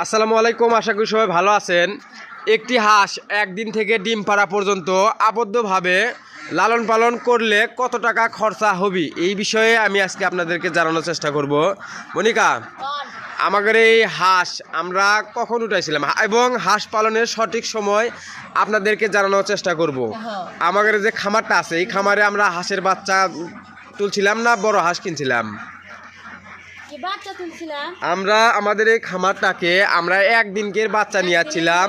আসসালামু আলাইকুম আশা করি সবাই ভালো আছেন। একটি হাঁস একদিন থেকে ডিম পাড়া পর্যন্ত আবদ্ধভাবে লালন পালন করলে কত টাকা খরচা হবে? এই বিষয়ে আমি আজকে আপনাদেরকে জানানোর চেষ্টা করব। মনিকা আমাদের এই হাঁস আমরা কখন উঠাইছিলাম? এবং হাঁস পালনের সঠিক সময় আপনাদেরকে জানানোর চেষ্টা করব। আমাদের যে খামারটা আছে এই খামারে আমরা হাঁসের বাচ্চা তুলছিলাম না বড় হাঁস কিনছিলাম? আমরা আমাদের এই খামারটাকে আমরা একদিনকের বাচ্চা নিয়ে যাচ্ছিলাম আসছিলাম।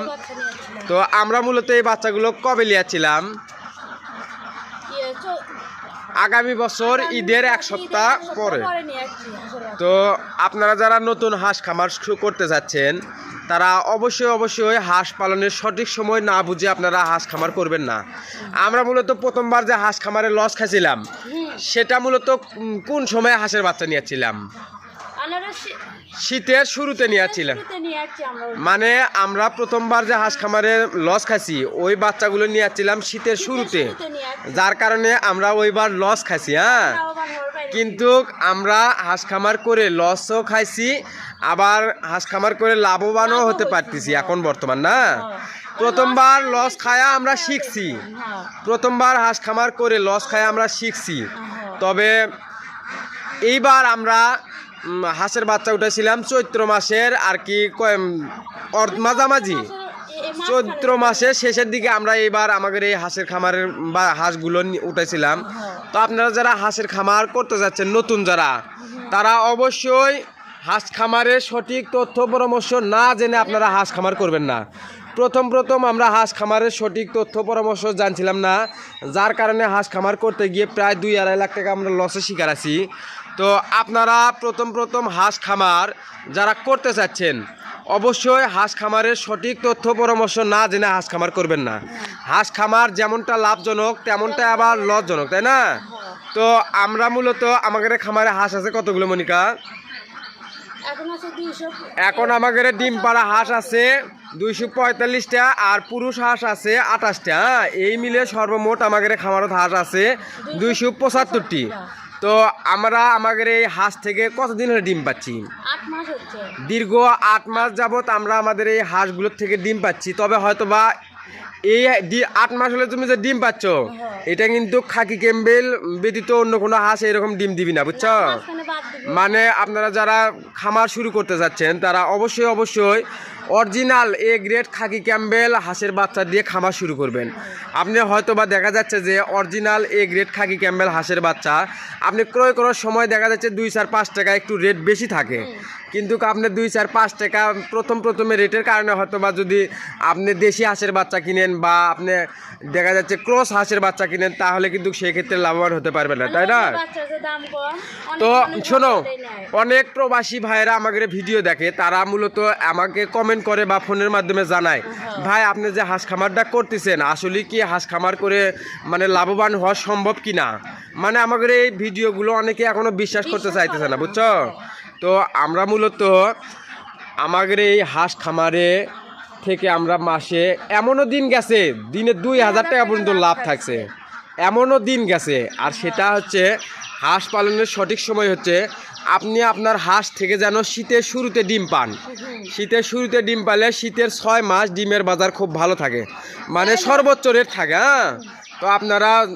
তো আমরা মূলত এই বাচ্চাগুলো কবে নিয়েছিলাম? আগামী বছর ঈদের এক সপ্তাহ পরে। তো আপনারা যারা নতুন হাঁস খামার শুরু করতে যাচ্ছেন তারা অবশ্যই অবশ্যই হাঁস পালনের সঠিক সময় না বুঝে আপনারা হাঁস খামার করবেন না। আমরা মূলত প্রথমবার যে হাঁস খামারে লস খাইছিলাম সেটা মূলত কোন সময় হাঁসের বাচ্চা নিয়েছিলাম? শীতের শুরুতে নিয়েছিলাম নিয়ে মানে আমরা প্রথমবার যে হাঁস খামারে লস খাইছি ওই বাচ্চাগুলো নিয়ে আসছিলাম শীতের শুরুতে। যার কারণে আমরা ওইবার লস খাইছি হ্যাঁ। কিন্তু আমরা হাঁস খামার করে লসও খাইছি আবার হাঁস খামার করে লাভবানও হতে পারতেছি এখন বর্তমান না? প্রথমবার লস খায়া আমরা শিখছি। হ্যাঁ, প্রথমবার হাঁস খামার করে লস খায়া আমরা শিখছি। হ্যাঁ। তবে এইবার আমরা হাঁসের বাচ্চা উঠেছিলাম চৈত্র মাসের আর কি মাঝামাঝি। চৈত্র মাসের শেষের দিকে আমরা এবার আমাদের এই হাঁসের খামারের বা হাঁসগুলো উঠেছিলাম। তো আপনারা যারা হাঁসের খামার করতে যাচ্ছেন, নতুন যারা, তারা অবশ্যই হাঁস খামারের সঠিক তথ্য পরামর্শ না জেনে আপনারা হাঁস খামার করবেন না। প্রথম প্রথম আমরা হাঁস খামারের সঠিক তথ্য পরামর্শ জানছিলাম না, যার কারণে হাঁস খামার করতে গিয়ে প্রায় দুই আড়াই লাখ টাকা আমরা লসের শিকার আছি। তো আপনারা প্রথম প্রথম হাঁস খামার যারা করতে চাচ্ছেন অবশ্যই হাঁস খামারের সঠিক তথ্য পরামর্শ না জেনে হাঁস খামার করবেন না। হাঁস খামার যেমনটা লাভজনক তেমনটা আবার লসজনক তাই না? তো আমরা মূলত আমাদের খামারে হাঁস আছে কতগুলো মনিকা? এখন আমাদের ডিম পাড়া হাঁস আছে দুইশো পঁয়তাল্লিশটা আর পুরুষ হাঁস আছে আঠাশটা হ্যাঁ? এই মিলে সর্বমোট আমাদের খামারত হাঁস আছে দুইশো পঁচাত্তরটি। তো আমরা আমাদের এই হাঁস থেকে কতদিন হলে ডিম পাচ্ছি? দীর্ঘ আট মাস যাবত আমরা আমাদের এই হাঁসগুলোর থেকে ডিম পাচ্ছি। তবে হয়তো বা এই আট মাস হলে তুমি যে ডিম পাচ্ছ এটা কিন্তু খাকি ক্যাম্বেল ব্যতীত অন্য কোনো হাঁস এরকম ডিম দিবি না বুঝছ? দিব। মানে আপনারা যারা খামার শুরু করতে যাচ্ছেন তারা অবশ্যই অবশ্যই original A grade khaki Campbell হাঁসের বাচ্চা দিয়ে খামার শুরু করবেন। আপনি হয়তো বা দেখা যাচ্ছে যে original A grade khaki Campbell হাঁসের বাচ্চা আপনি ক্রয় করার সময় দেখা যাচ্ছে দুই চার পাঁচ টাকা একটু রেট বেশি থাকে। কিন্তু আপনি দুই চার পাঁচ টাকা প্রথম প্রথমে রেটের কারণে হয়তো বা যদি আপনি দেশি হাঁসের বাচ্চা কিনেন বা আপনি দেখা যাচ্ছে ক্রস হাঁসের বাচ্চা কিনেন তাহলে কিন্তু সেক্ষেত্রে লাভবান হতে পারবেন না তাই না? তো শোনো অনেক প্রবাসী ভাইয়েরা আমাদের ভিডিও দেখে তারা মূলত আমাকে কমেন্ট করে বা ফোনের মাধ্যমে জানায় ভাই আপনি যে হাঁস খামারটা করতেছেন আসলে কি হাঁস খামার করে মানে লাভবান হওয়া সম্ভব কি না মানে আমাদের এই ভিডিওগুলো অনেকে এখনও বিশ্বাস করতে চাইতেছে না না। বুঝছ? তো আমরা মূলত আমাদের এই হাঁস খামারে থেকে আমরা মাসে এমনও দিন গেছে দিনে দুই হাজার টাকা পর্যন্ত লাভ থাকছে। এমনও দিন গেছে আর সেটা হচ্ছে হাঁস পালনের সঠিক সময় হচ্ছে আপনি আপনার হাঁস থেকে যেন শীতের শুরুতে ডিম পান। শীতের শুরুতে ডিম পালে শীতের ছয় মাস ডিমের বাজার খুব ভালো থাকে। মানে সর্বোচ্চ রেট থাকে হ্যাঁ? তো আপনারা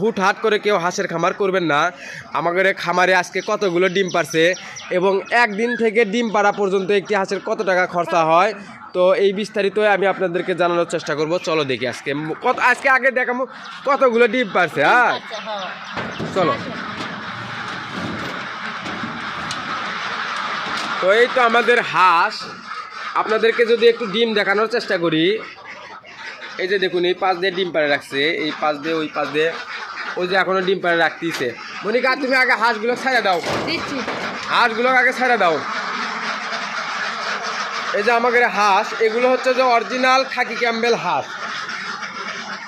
হুট হাট করে কেউ হাঁসের খামার করবেন না। আমাদের খামারে আজকে কতগুলো ডিম পারছে এবং একদিন থেকে ডিম পাড়া পর্যন্ত একটি হাঁসের কত টাকা খরচা হয়? তো এই বিস্তারিত আমি আপনাদেরকে জানানোর চেষ্টা করব। চলো দেখি আজকে। কত আজকে আগে দেখাবো কতগুলো ডিম পারছে হ্যাঁ? হ্যাঁ। চলো। তো এই তো আমাদের হাঁস। আপনাদেরকে যদি একটু ডিম দেখানোর চেষ্টা করি। এই যে দেখুন এই পাশ দিয়ে ডিম পাড়ে রাখছে। এই পাশ দিয়ে ওই পাশ দিয়ে ওই যে এখনও ডিম পাড়ে রাখতেছে। মনিকা তুমি আগে হাঁসগুলো ছাড়া দাও। হাঁসগুলো আগে ছাড়া দাও। এই যে আমাদের হাঁস এগুলো হচ্ছে যে অরিজিনাল খাকি ক্যাম্বেল হাঁস।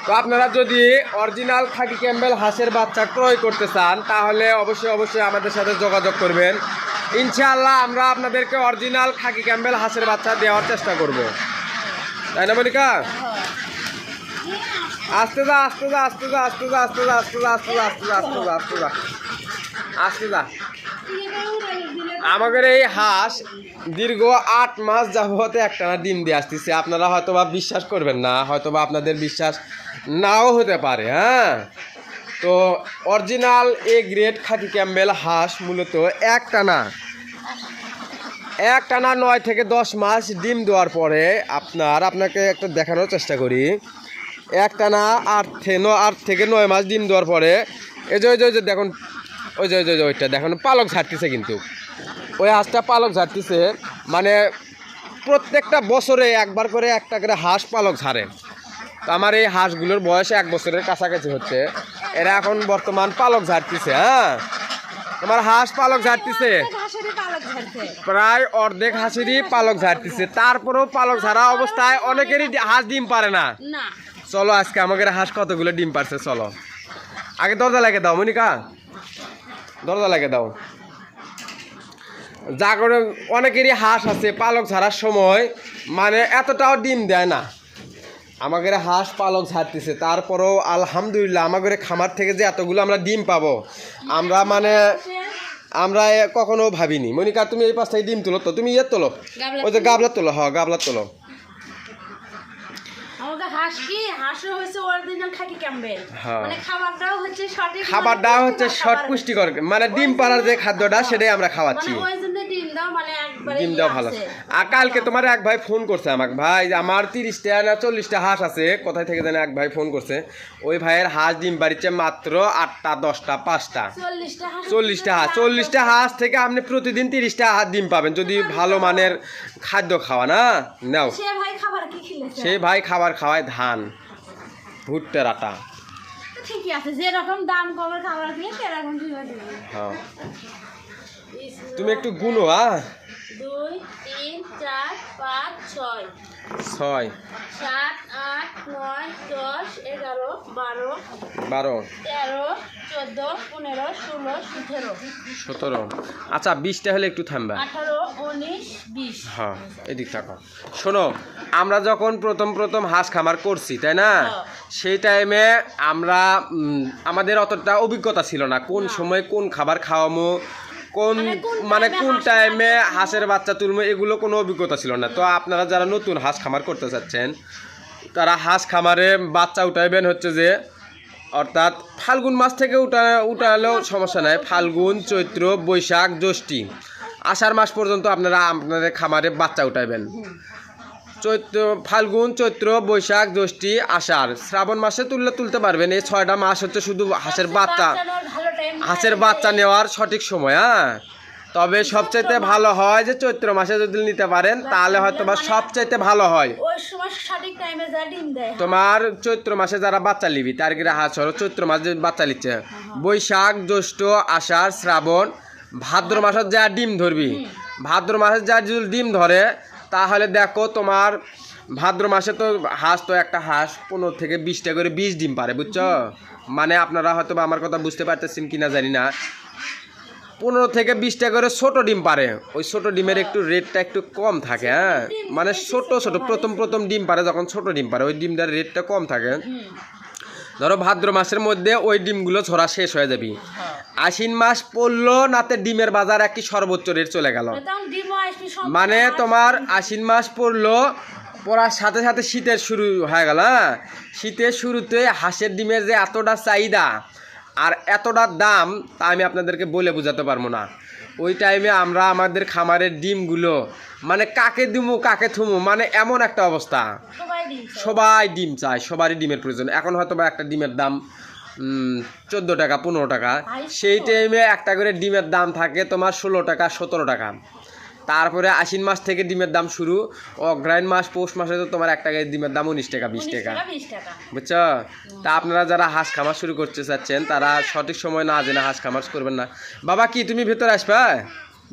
তো আপনারা যদি অরিজিনাল খাকি ক্যাম্বেল হাঁসের বাচ্চা ক্রয় করতে চান তাহলে অবশ্যই অবশ্যই আমাদের সাথে যোগাযোগ করবেন। ইনশাআল্লাহ আমরা আপনাদেরকে অরিজিনাল খাকি ক্যাম্বেল হাঁসের বাচ্চা দেওয়ার চেষ্টা করব তাই না মনিকা আস্তে যা আস্তে যা আস্তে যা আস্তে যা আস্তে যা আস্তে যা আস্তে যা আস্তে যা আস্তে যা আস্তে যা আস্তে যা আমাদের এই হাঁস দীর্ঘ আট মাস যাবতে একটানা ডিম দিয়ে আসতেছে আপনারা হয়তোবা বিশ্বাস করবেন না হয়তোবা আপনাদের বিশ্বাস নাও হতে পারে হ্যাঁ তো original A grade khaki Campbell হাঁস মূলত এক টানা। এক টানা নয় থেকে দশ মাস ডিম দেওয়ার পরে আপনার, আপনাকে একটা দেখানোর চেষ্টা করি। এক টানা আট থেকে ন আট থেকে নয় মাস ডিম দেওয়ার পরে, এই যে ওই যে দেখুন ওই যে ওই যে, ওইটা দেখুন, পালক ঝাড়তেছে কিন্তু। ওই হাঁসটা পালক ঝাড়তেছে মানে প্রত্যেকটা বছরে একবার করে একটা করে হাঁস পালক ঝাড়ে। তো আমার এই হাঁসগুলোর বয়স এক বছরের কাছাকাছি হচ্ছে। এরা এখন বর্তমান পালক ঝাড়তেছে হ্যাঁ? তোমার হাঁস পালক ঝাড়তেছে? প্রায় অর্ধেক হাঁসেরই পালক ঝাড়তেছে। তারপরেও পালক ঝাড়া অবস্থায় অনেকেরই হাঁস ডিম পারে না। চলো আজকে আমাদের হাঁস কতগুলো ডিম পারছে চলো। আগে দরজা লাগে দাও মনিকা। দরজা লাগে দাও। যা করে অনেকেরই হাঁস আছে পালক ঝাড়ার সময় মানে এতটাও ডিম দেয় না। আমাদের হাঁস পালক ছাড়তেছে তারপরেও আলহামদুলিল্লাহ আমাদের খামার থেকে যে এতগুলো আমরা ডিম পাবো আমরা মানে আমরা কখনো ভাবিনি। মনিকা তুমি এই পাশ থেকে ডিম তোলো তো তুমি ইয়ে তোলো। ওই যে গাবলা তোলো হ্যাঁ গাবলা তোলো। হ্যাঁ। মানে খাবারটা হচ্ছে শর্ট পুষ্টিকর মানে ডিম পাড়ার যে খাদ্যটা সেটাই আমরা খাওয়াচ্ছি। মানে একবারে ইয়ে ভালো আছে। আর কালকে তোমার এক ভাই ফোন করছে আমাকে। ভাই আমার তিরিশটা না চল্লিশটা হাঁস আছে কোথায় থেকে জানে এক ভাই ফোন করছে। ওই ভাইয়ের হাঁস ডিম বাড়িচ্ছে মাত্র আটটা দশটা পাঁচটা। চল্লিশটা হাঁস চল্লিশটা হাঁস। চল্লিশটা হাঁস থেকে আপনি প্রতিদিন তিরিশটা হাঁস ডিম পাবেন যদি ভালো মানের খাদ্য খাওয়া না? নাও। সে ভাই খাবার কি খেলেছে সেই ভাই খাবার খাওয়ায় ধান ভুট্টার আটা ঠিকই আছে যেরকম দাম কমের খাবার খেলে সেরকম ঠিক আছে হ্যাঁ। তুমি একটু গুনো হ্যাঁ দুই তিন চার পাঁচ ছয়। ছয়। সাত আট নয় দশ এগারো বারো বারো। তেরো চোদ্দ পনেরো ষোলো সতেরো। সতেরো। আচ্ছা বিশটা হলে একটু থামবা। আঠারো উনিশ বিশ। হ্যাঁ এদিক থাকো। শোনো আমরা যখন প্রথম প্রথম হাঁস খামার করছি তাই না? হ্যাঁ। সেই টাইমে আমরা আমাদের অতটা অভিজ্ঞতা ছিল না কোন সময় কোন খাবার খাওয়ামো কোন মানে কোন মানে এ কোন হাঁসের টাইমে হাঁসের বাচ্চা তুলবো এগুলো কোনো অভিজ্ঞতা ছিল না। তো আপনারা যারা নতুন হাঁস খামার করতে চাচ্ছেন তারা হাঁস খামারে বাচ্চা উঠাইবেন হচ্ছে যে অর্থাৎ ফাল্গুন মাস থেকে উঠা উঠালেও সমস্যা নাই। ফাল্গুন চৈত্র বৈশাখ জ্যৈষ্ঠী আষাঢ় মাস পর্যন্ত আপনারা আপনাদের খামারে বাচ্চা উঠাইবেন। চৈত্র ফাল্গুন চৈত্র বৈশাখ জ্যৈষ্ঠী আষাঢ় শ্রাবণ মাসে তুললে তুলতে পারবেন। এই ছয়টা মাস হচ্ছে শুধু হাঁসের বাচ্চা। টাইম হাঁসের বাচ্চা নেওয়ার সঠিক সময় হ্যাঁ? তবে সবচাইতে ভালো হয় যে চৈত্র মাসে যদি নিতে পারেন তাহলে হয়তো বা সবচাইতে ভালো হয়। ওই সময় সঠিক টাইমে যা ডিম দেয় তোমার চৈত্র মাসে যারা বাচ্চা নিবি তার গিয়ে হাঁস হলো চৈত্র মাসে বাচ্চা নিচ্ছে। বৈশাখ জ্যৈষ্ঠ আষাঢ় শ্রাবণ ভাদ্র মাসে যা ডিম ধরবি ভাদ্র মাসে যা যদি ডিম ধরে তাহলে দেখো তোমার ভাদ্র মাসে তো হাঁস তো একটা হাঁস পনেরো থেকে বিশটা করে বিশ ডিম পারে বুঝছ? মানে আপনারা হয়তো আমার কথা বুঝতে পারতেছেন কি না জানি না। পনেরো থেকে বিশটা করে ছোট ডিম পারে। ওই ছোট ডিমের একটু রেটটা একটু কম থাকে হ্যাঁ? মানে ছোট ছোট প্রথম প্রথম ডিম পারে যখন ছোট ডিম পারে ওই ডিমটার রেটটা কম থাকে। ধরো ভাদ্র মাসের মধ্যে ওই ডিমগুলো ছড়া শেষ হয়ে যাবে। আশ্বিন মাস পড়ল নাতে ডিমের বাজার একটি সর্বোচ্চ রেট চলে গেল। মানে তোমার আশ্বিন মাস পড়ল পড়ার সাথে সাথে শীতের শুরু হয়ে গেল হ্যাঁ? শীতের শুরুতে হাঁসের ডিমের যে এতটা চাহিদা আর এতটা দাম তা আমি আপনাদেরকে বলে বোঝাতে পারব না। ওই টাইমে আমরা আমাদের খামারের ডিমগুলো মানে কাকে দিমু কাকে থুমু মানে এমন একটা অবস্থা। সবাই ডিম খায়। সবাই ডিম চায় সবারই ডিমের প্রয়োজন। এখন হয়তো বা একটা ডিমের দাম চোদ্দ টাকা পনেরো টাকা। সেই টাইমে একটা করে ডিমের দাম থাকে তোমার ষোলো টাকা সতেরো টাকা। তারপরে আশ্বিন মাস থেকে ডিমের দাম শুরু। অগ্রায়ণ মাস পৌষ মাসে তো তোমার একটা ডিমের দাম উনিশ টাকা বিশ টাকা। বুঝছ? তা আপনারা যারা হাঁস খামার শুরু করতে চাচ্ছেন তারা সঠিক সময় না জেনে হাঁস খামার করবেন না। বাবা কি তুমি ভেতরে আসবা?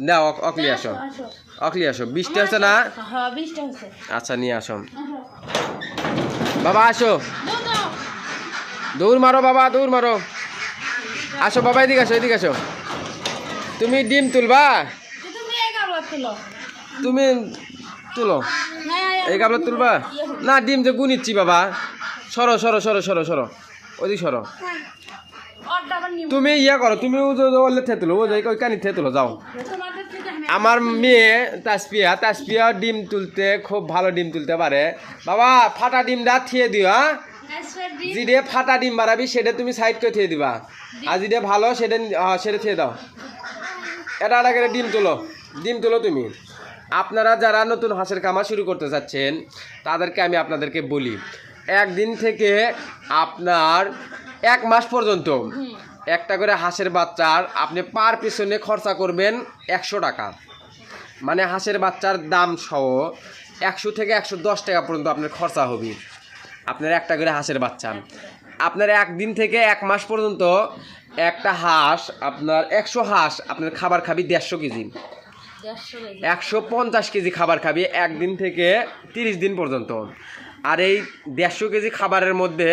না অকলি আসো। অকলি আসো। বৃষ্টি হচ্ছে না? হ্যাঁ বিশটা আচ্ছা নিয়ে আসো। আসো। বাবা আসো। দৌড় মারো বাবা দৌড় মারো। আসো বাবা এদিকে আসো এদিকে আসো। তুমি ডিম তুলবা তো তুমি এই গাবলা তুলো তুমি তুলো। হ্যাঁ, হ্যাঁ, এই গাবলা তুলবা? ইয়ে না ডিম যে গুনিচ্ছি বাবা। সরো সরো সরো সরো সরো। ওদিক সরো। তুমি ইয়া করো তুমি যে- যে ওলে থে তুলো ও যে ওই কানি থে তুলো যাও আমার মেয়ে তাসপিয়া তাসপিয়া ডিম তুলতে খুব ভালো ডিম তুলতে পারে। বাবা ফাটা ডিম ডিমটা থিয়ে দিও হ্যাঁ? যেটা ফাটা ডিম বাড়াবি সেটা তুমি সাইড করে থিয়ে দিবা। আর যেটা ভালো সেটা সেটা থিয়ে দাও। এটা এটা করে ডিম তোলো। ডিম তোলো তুমি। আপনারা যারা নতুন হাঁসের কামা শুরু করতে চাচ্ছেন তাদেরকে আমি আপনাদেরকে বলি একদিন থেকে আপনার এক মাস পর্যন্ত একটা করে হাঁসের বাচ্চার আপনি পার পিছনে খরচা করবেন একশো টাকা। মানে হাঁসের বাচ্চার দাম সহ একশো থেকে একশো দশ টাকা পর্যন্ত আপনার খরচা হবে। আপনার একটা করে হাঁসের বাচ্চা। আপনার একদিন থেকে এক মাস পর্যন্ত একটা হাঁস আপনার একশো হাঁস আপনার খাবার খাবি দেড়শো কেজি। একশো পঞ্চাশ কেজি খাবার খাবি একদিন থেকে তিরিশ দিন পর্যন্ত। আর এই দেড়শো কেজি খাবারের মধ্যে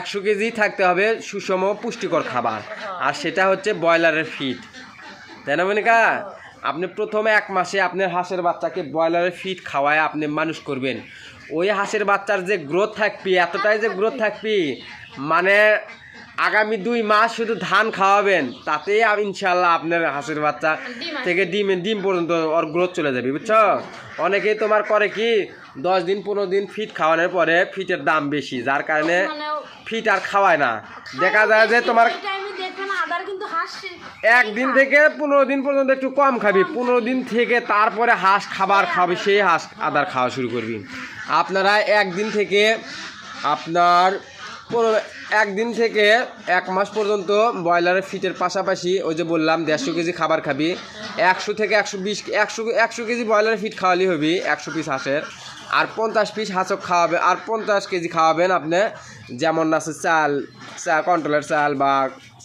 একশো কেজি থাকতে হবে সুষম পুষ্টিকর খাবার। আর সেটা হচ্ছে ব্রয়লারের ফিড। তাই না, মনিকা? আপনি প্রথমে এক মাসে আপনার হাঁসের বাচ্চাকে ব্রয়লারের ফিড খাওয়ায় আপনি মানুষ করবেন। ওই হাঁসের বাচ্চার যে গ্রোথ থাকবি, এতটাই যে গ্রোথ থাকবি মানে আগামী দুই মাস শুধু ধান খাওয়াবেন তাতে আম- ইনশাল্লাহ আপনার হাঁসের বাচ্চা থেকে ডিম ডিম পর্যন্ত ওর গ্রোথ চলে যাবে বুঝছ? অনেকেই তোমার করে কি দশ দিন পনেরো দিন ফিট খাওয়ানোর পরে ফিটের দাম বেশি যার কারণে ফিট আর খাওয়ায় না। দেখা যায় যে তোমার একদিন থেকে পনেরো দিন পর্যন্ত একটু কম খাবি পনেরো দিন থেকে তারপরে হাঁস খাবার খাবি সেই হাঁস আদার খাওয়া শুরু করবি। আপনারা একদিন থেকে আপনার পনেরো- একদিন থেকে এক মাস পর্যন্ত ব্রয়লারের ফিটের পাশাপাশি ওই যে বললাম দেড়শো কেজি খাবার খাবি। একশো থেকে একশো বিশ একশো একশো কেজি ব্রয়লারের ফিট খাওয়ালি হবি একশো পিস হাঁসের। আর পঞ্চাশ পিস হাঁসক খাওয়াবে আর পঞ্চাশ কেজি খাওয়াবেন আপনি যেমন আছে চাল চা কন্ট্রোলের চাল বা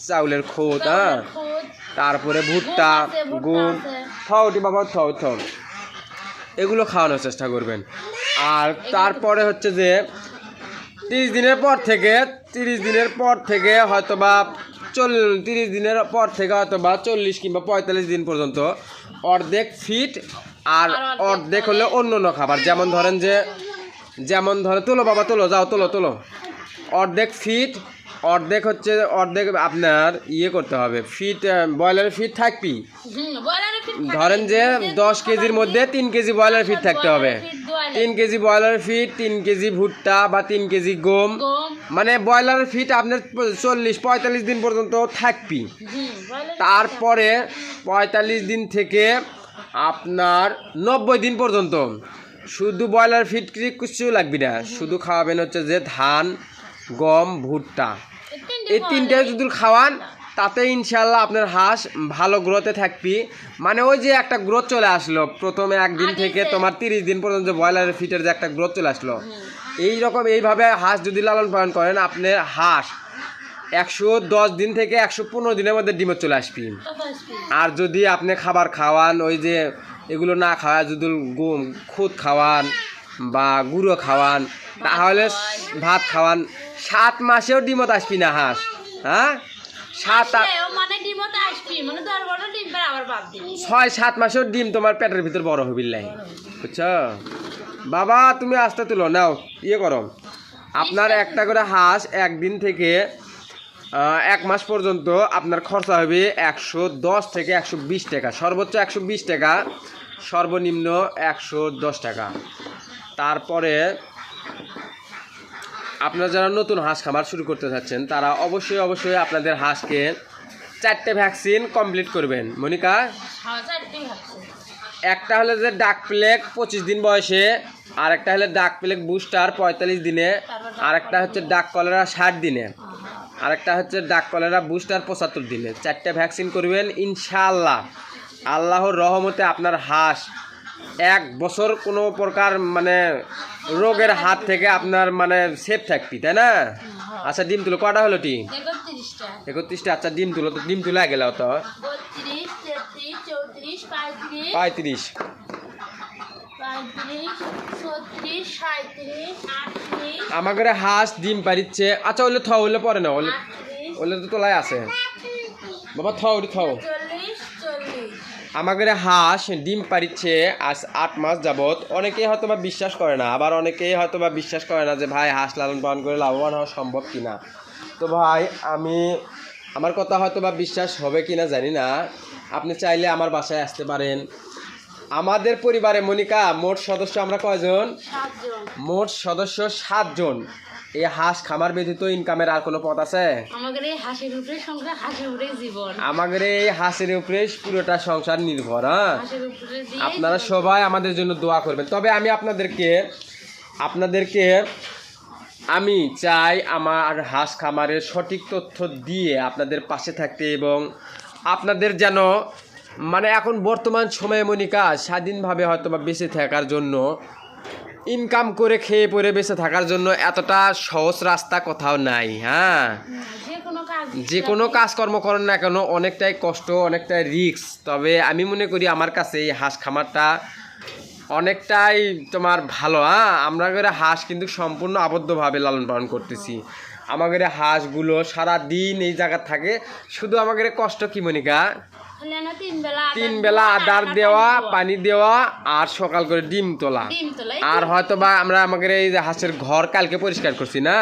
চাউলের খোত হ্যাঁ? তারপরে ভুট্টা গম। থাউটি বাবা থাউ থাউ এগুলো খাওয়ানোর চেষ্টা করবেন। আর তারপরে হচ্ছে যে তিরিশ দিনের পর থেকে তিরিশ দিনের পর থেকে হয়তো বা তিরিশ দিনের পর থেকে হয়তো বা চল্লিশ কিংবা পঁয়তাল্লিশ দিন পর্যন্ত অর্ধেক ফিট আর অর্ধেক অর্ধেক হলে অন্য অন্য খাবার। যেমন ধরেন যে যেমন ধরে তোলো বাবা তোলো যাও তোলো তোলো। অর্ধেক ফিট অর্ধেক হচ্ছে অর্ধেক আপনার ইয়ে করতে হবে। ফিট ব্রয়লারের ফিট থাকবি? ধরেন যে দশ কেজির মধ্যে তিন কেজি ব্রয়লার ফিট থাকতে হবে। তিন কেজি ব্রয়লার ফিট তিন কেজি ভুট্টা বা তিন কেজি গম। গম। মানে ব্রয়লার ফিট আপনার চল্লিশ পঁয়তাল্লিশ দিন পর্যন্ত থাকবি। তারপরে পঁয়তাল্লিশ দিন থেকে আপনার নব্বই দিন পর্যন্ত। শুধু ব্রয়লার ফিট কিছু লাগবে না। শুধু খাওয়াবেন হচ্ছে যে ধান গম ভুট্টা। এই তিনটে যদি খাওয়ান তাতে ইনশাল্লাহ আপনার হাঁস ভালো গ্রোথে থাকবি। মানে ওই যে একটা গ্রোথ চলে আসলো প্রথমে একদিন থেকে তোমার তিরিশ দিন পর্যন্ত ব্রয়লারের ফিটের যে একটা গ্রোথ চলে আসলো। এই রকম এইভাবে হাঁস যদি লালন পালন করেন আপনার হাঁস একশো দশ দিন থেকে একশো পনেরো দিনের মধ্যে ডিমে চলে আসবি। আর যদি আপনি খাবার খাওয়ান ওই যে এগুলো না খাওয়া যদি খুদ খাওয়ান বা গুঁড়ো খাওয়ান তাহলে ভাত খাওয়ান সাত মাসেও ডিমত আসবি না হাঁস হ্যাঁ? সাত মানে মানে ছয় সাত মাসেও ডিম তোমার পেটের ভিতর বড় হবি লাই বুঝছ? বাবা তুমি আসতে তুলো নাও ইয়ে করো। আপনার একটা করে হাঁস একদিন থেকে এক মাস পর্যন্ত আপনার খরচা হবে একশো দশ থেকে একশো বিশ টাকা। সর্বোচ্চ একশো বিশ টাকা সর্বনিম্ন একশো দশ টাকা। তারপরে আপনারা যারা নতুন হাঁস খামার শুরু করতে চাচ্ছেন তারা অবশ্যই অবশ্যই আপনাদের হাঁসকে চারটে ভ্যাকসিন কমপ্লিট করবেন। মনিকা? হ্যাঁ একটা হলো যে ডাক প্লেগ পঁচিশ দিন বয়সে আর একটা হলো ডাক প্লেগ বুস্টার পঁয়তাল্লিশ দিনে আর একটা হচ্ছে ডাক কলেরা ষাট দিনে আর একটা হচ্ছে ডাক কলেরা বুস্টার পঁচাত্তর দিনে। চারটে ভ্যাকসিন করবেন ইনশাআল্লাহ। আল্লাহর রহমতে আপনার হাঁস এক বছর কোনো প্রকার মানে রোগের হাত থেকে আপনার মানে সেফ থাকবি তাই না? আচ্ছা ডিম তুলো কটা হলো টি একত্রিশটা। আচ্ছা ডিম তুলো তো ডিম তুলে গেল তো পঁয়ত্রিশ। আমাকে হাঁস ডিম পারিচ্ছে আচ্ছা ওলে থ ওলে পরে না ওলে ওলে তো তোলাই আছে। বাবা থ ওটি থ চল্লিশ চল্লিশ। আমাদের হাঁস, ডিম পারিচ্ছে আজ আট মাস যাবৎ। অনেকেই হয়তো বা বিশ্বাস করে না, আবার অনেকেই হয়তো বা বিশ্বাস করে না যে, ভাই, হাঁস লালন পালন করে লাভবান হওয়া সম্ভব কি না তো ভাই, আমি, আমার কথা হয়তো বা বিশ্বাস হবে কিনা জানি না। আপনি চাইলে আমার বাসায় আসতে পারেন। আমাদের পরিবারে মনিকা মোট সদস্য আমরা কয়জন? মোট সদস্য সাতজন। এই হাঁস খামার ব্যতীত ইনকামের আর কোনো পথ আছে? আমাদের এই হাসির উপরে সংসার হাসির উপরে জীবন। আমাদের এই হাঁসের উপরে পুরোটা সংসার নির্ভর হ্যাঁ? আপনারা সবাই আমাদের জন্য দোয়া করবেন। তবে আমি আপনাদেরকে আপনাদেরকে আমি চাই আমার হাঁস খামারের সঠিক তথ্য দিয়ে আপনাদের পাশে থাকতে এবং আপনাদের যেন মানে এখন বর্তমান সময়ে মনিকা স্বাধীনভাবে হয়তো বা বেঁচে থাকার জন্য ইনকাম করে খেয়ে পরে বেঁচে থাকার জন্য এতটা সহজ রাস্তা কোথাও নাই হ্যাঁ? যে কোনো কাজকর্ম করেন না কেন অনেকটাই কষ্ট অনেকটাই রিস্ক তবে আমি মনে করি আমার কাছে এই হাঁস খামারটা অনেকটাই তোমার ভালো হ্যাঁ? আমরা করে হাঁস কিন্তু সম্পূর্ণ আবদ্ধভাবে লালন পালন করতেছি। আমাদের হাঁসগুলো সারা দিন এই জায়গা থাকে। শুধু আমাদের কষ্ট কি মনিকা? তিন বেলা আদার দেওয়া, পানি দেওয়া আর সকাল করে ডিম তোলা। আর হয়তো বা আমরা আমাদের এই হাঁসের ঘর কালকে পরিষ্কার করছি না?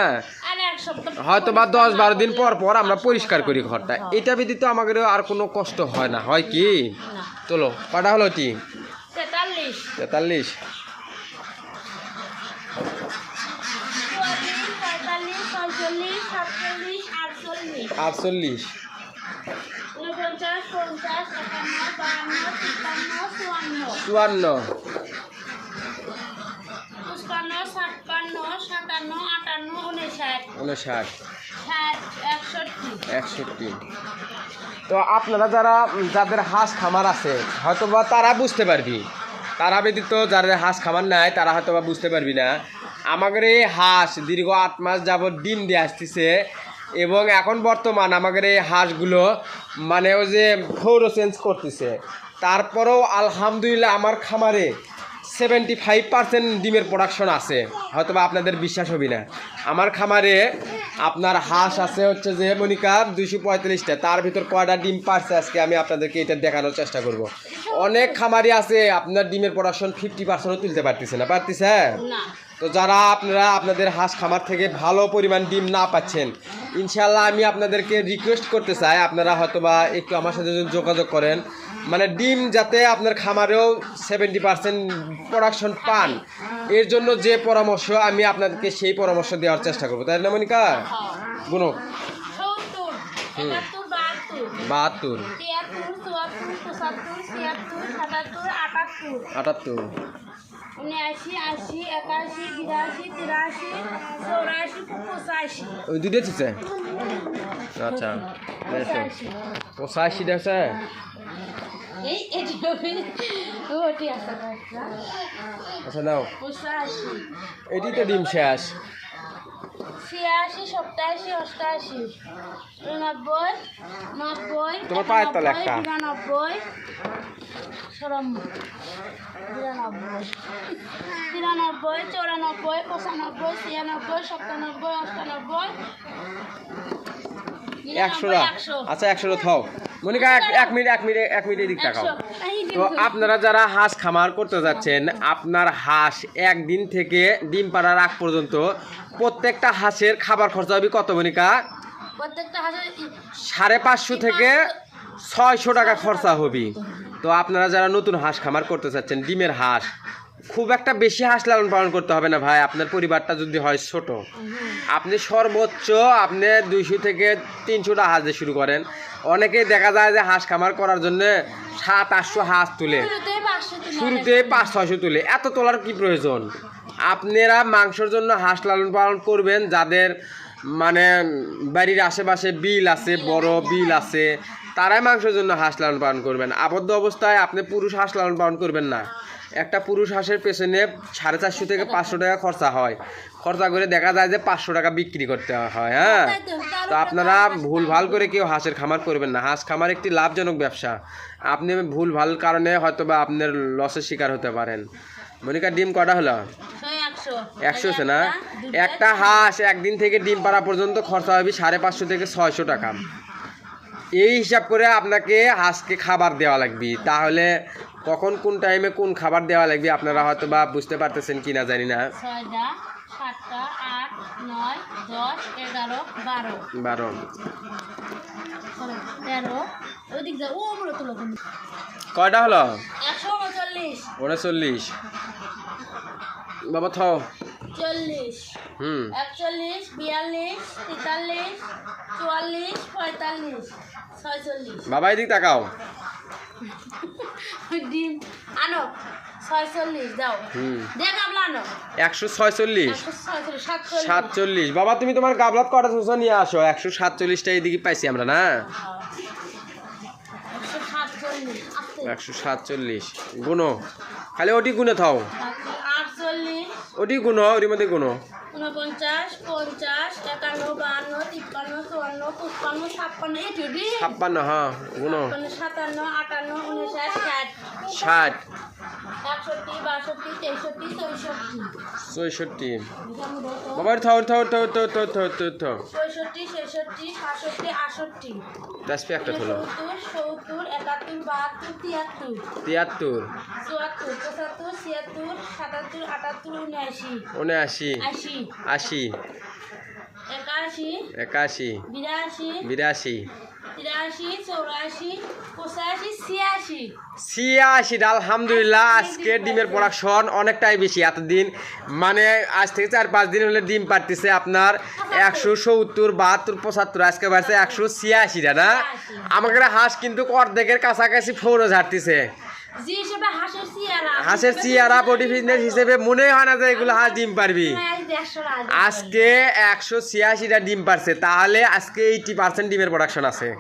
হয়তো বা দশ বারো দিন পর পর আমরা পরিষ্কার করি ঘরটা। এটা ব্যতীত আমাদের আর কোনো কষ্ট হয় না হয় কি? চলো কটা হলো কি তেতাল্লিশ। তেতাল্লিশ। আটচল্লিশ। চুয়ান্ন। উনষাট একষট্টি। তো আপনারা যারা যাদের হাঁস খামার আছে হয়তো বা তারা বুঝতে পারবি। তারা ব্যতীত যাদের হাঁস খামার নাই তারা হয়তো বা বুঝতে পারবি না। আমাদের এই হাঁস দীর্ঘ আট মাস যাবৎ ডিম দিয়ে আসতেছে। এবং এখন বর্তমান আমাদের এই হাঁসগুলো মানে ওই যে ফ্লোরো চেঞ্জ করতেছে। তারপরেও আলহামদুলিল্লাহ আমার খামারে সেভেন্টি ফাইভ পার্সেন্ট ডিমের প্রোডাকশন আছে। হয়তো আপনাদের বিশ্বাস হবে না। আমার খামারে আপনার হাঁস আছে হচ্ছে যে মনিকা দুইশো পঁয়তাল্লিশটা। তার ভিতর কয়টা ডিম পারছে আজকে আমি আপনাদেরকে এটা দেখানোর চেষ্টা করব। অনেক খামারি আছে, আপনার ডিমের প্রোডাকশন ফিফটি পার্সেন্টও তুলতে পারতেছে না। পারতেছে? তো যারা আপনারা আপনাদের হাঁস খামার থেকে ভালো পরিমাণ ডিম না পাচ্ছেন ইনশাল্লাহ আমি আপনাদেরকে রিকোয়েস্ট করতে চাই। আপনারা হয়তো বা একটু আমার সাথে যদি যোগাযোগ করেন। মানে ডিম যাতে আপনার খামারেও সেভেন্টি পার্সেন্ট প্রোডাকশন পান এর জন্য যে পরামর্শ আমি আপনাদেরকে সেই পরামর্শ দেওয়ার চেষ্টা করব। তাই না মনিকা? গুনো। সত্তর একাত্তর বাহাত্তর। আটাত্তর। উনআশি আশি একাশি বিরাশি তিরাশি চৌরাশি পঁচাশি। ওই দুটো দিচ্ছে আচ্ছা পঁচাশি। দেখছে আচ্ছা নাও। এটি তো ডিম শেষ। ছিয়াশি সপ্তাশি অষ্টাশি। নব্বই নব্বই তোমার পায়ের তলে একটা। বিরানব্বই বিরানব্বই তিরানব্বই চৌরানব্বই পঁচানব্বই ছিয়ানব্বই সাতানব্বই নিরানব্বই, আচ্ছা থাও। মনিকা এক এক মিনিট এক মিনিট এক মিনিট এদিক তাকাও তো আপনারা যারা হাঁস খামার করতে যাচ্ছেন আপনার হাঁস একদিন থেকে ডিম পাড়ার আগ পর্যন্ত প্রত্যেকটা হাঁসের খাবার খরচা হবে কত মনিকা? প্রত্যেকটা হাজার সাড়ে পাঁচশো থেকে ছয়শো টাকা খরচা হবে। তো আপনারা যারা নতুন হাঁস খামার করতে চাচ্ছেন ডিমের হাঁস খুব একটা বেশি হাঁস লালন পালন করতে হবে না ভাই আপনার পরিবারটা যদি হয় ছোট। আপনি সর্বোচ্চ আপনি দুইশো থেকে তিনশোটা হাঁস দিয়ে শুরু করেন। অনেকেই দেখা যায় যে হাঁস খামার করার জন্য সাত আটশো হাঁস তুলে। শুরুতে তুলে। শুরুতে পাঁচ ছয়শো তুলে। এত তোলার কি প্রয়োজন? আপনারা মাংসর জন্য হাঁস লালন পালন করবেন যাদের মানে বাড়ির আশেপাশে বিল আছে বড় বিল আছে তারাই মাংসের জন্য হাঁস লালন পালন করবেন। আবদ্ধ অবস্থায় আপনি পুরুষ হাঁস লালন পালন করবেন না। একটা পুরুষ হাঁসের পেছনে সাড়ে চারশো থেকে পাঁচশো টাকা খরচা হয়। খরচা করে দেখা যায় যে পাঁচশো টাকা বিক্রি করতে হয় হ্যাঁ? তো, আপনারা ভুল ভালো করে কেউ হাঁসের খামার করবেন না। হাঁস খামার একটি লাভজনক ব্যবসা। আপনি ভুল ভালো কারণে হয়তো বা আপনার লসের শিকার হতে পারেন। মনিকা ডিম কটা হলো? একশো হচ্ছে না? একটা হাঁস একদিন থেকে ডিম পাড়া পর্যন্ত খরচা হবে সাড়ে পাঁচশো থেকে ছয়শো টাকা। এই হিসাব করে আপনাকে হাঁসকে খাবার দেওয়া লাগবে। তাহলে কখন কোন টাইমে কোন খাবার দেওয়া লাগবে আপনারা হয়তো বা বুঝতে পারতেছেন কি না। জানি না বারো। কয়টা হলো? উনচল্লিশ। বাবা থাও। চল্লিশ হুম। একচল্লিশ বিয়াল্লিশ তেতাল্লিশ চুয়াল্লিশ পঁয়তাল্লিশ ছয়চল্লিশ। বাবা এদিক তাকাও। ডিম। আনো ছয়চল্লিশ দাও। হুম। দে গামলা আনো। একশো ছয়চল্লিশ। সাতচল্লিশ। বাবা তুমি তোমার গাবলাত কটা শুনছো নিয়ে আসো? একশো সাতচল্লিশটা এদিকে পাইছি আমরা না? একশো সাতচল্লিশ। গুনো। খালি ওটি গুনে থাও। ওটি গুণ ওটির মধ্যে গুনো উনপঞ্চাশ পঞ্চাশ একান্ন বাহান্ন তিপ্পান্ন চুয়ান্ন পঁচপান্ন ছাপ্পান্ন এটি ডি ছাপ্পান্ন হ্যাঁ গুনো। সাতান্ন আটান্ন উনষাট ষাট। ষাট। একষট্টি বাষট্টি তেষট্টি চৌষট্টি। চৌষট্টি। বাবা থাও থাও থাও থাও থাও থাও থাও থাও পঁয়ষট্টি ছেষট্টি সাতষট্টি আটষট্টি। তাসপি একটা সত্তর সত্তর একাত্তর বাহাত্তর তিয়াত্তর। তিয়াত্তর। চুয়াত্তর পঁচাত্তর ছিয়াত্তর সাতাত্তর আটাত্তর উনআশি। উনআশি। আশি। আশি। একাশি। একাশি। বিরাশি। বিরাশি। তিরাশি ছিয়াশি। ছিয়াশি আলহামদুলিল্লাহ। আজকে ডিমের প্রোডাকশন অনেকটাই বেশি এতদিন। মানে আজ থেকে চার পাঁচ দিন হলে ডিম পারতেছে আপনার একশো সত্তর বাহাত্তর পঁচাত্তর। আজকে বাড়ছে একশো ছিয়াশিটা না? আমাদের হাঁস কিন্তু অর্ধেকের কাছাকাছি ফৌরো ঝাড়তেছে। হাঁসের চেয়ারা বডি ফিটনেস হিসেবে মনে হয় না যে এগুলো হাঁস ডিম পারবি। আজকে একশো ছিয়াশিটা ডিম পারছে তাহলে আজকে এইটি পার্সেন্ট ডিমের প্রোডাকশন আছে।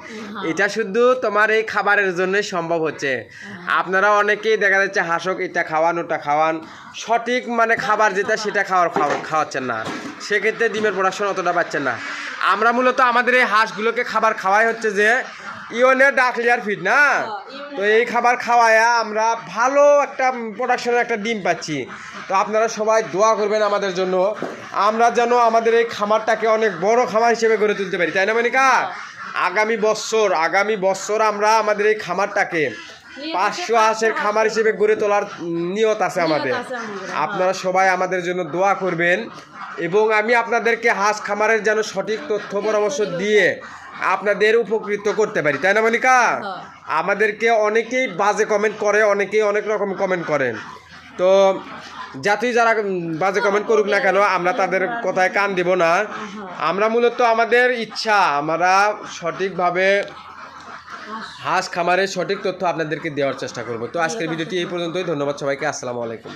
এটা শুধু তোমার এই খাবারের জন্যই সম্ভব হচ্ছে। আপনারা অনেকেই দেখা যাচ্ছে হাঁসক এটা খাওয়ান ওটা খাওয়ান। সঠিক মানে খাবার যেটা সেটা খাওয়ার খাওয়া- খাওয়াচ্ছেন না। সেক্ষেত্রে ডিমের প্রোডাকশন অতটা পাচ্ছেন না। আমরা মূলত আমাদের এই হাঁসগুলোকে খাবার খাওয়াই হচ্ছে যে ইওনের ডাকলিয়ার ফিড না? তো এই খাবার খাওয়ায়া আমরা ভালো একটা প্রোডাকশনের একটা ডিম পাচ্ছি। তো আপনারা সবাই দোয়া করবেন আমাদের জন্য। আমরা যেন আমাদের এই খামারটাকে অনেক বড় খামার হিসেবে গড়ে তুলতে পারি। তাই না মনিকা? আগামী বছর আগামী বছর আমরা আমাদের এই খামারটাকে পাঁচশো হাঁসের খামার হিসেবে গড়ে তোলার নিয়ত আছে আমাদের। আছে আমাদের, আপনারা সবাই আমাদের জন্য দোয়া করবেন। এবং আমি আপনাদেরকে হাঁস খামারের যেন সঠিক তথ্য পরামর্শ দিয়ে আপনাদের উপকৃত করতে পারি তাই না মনিকা? আমাদেরকে অনেকেই বাজে কমেন্ট করে অনেকেই অনেক রকম কমেন্ট করেন। তো যাতেই যারা বাজে কমেন্ট করুক না কেন আমরা তাদের কথায় কান দিব না। আমরা মূলত আমাদের ইচ্ছা আমরা সঠিকভাবে হাঁস খামারের সঠিক তথ্য আপনাদেরকে দেওয়ার চেষ্টা করব। তো আজকের ভিডিওটি এই পর্যন্তই ধন্যবাদ সবাইকে আসসালামু আলাইকুম।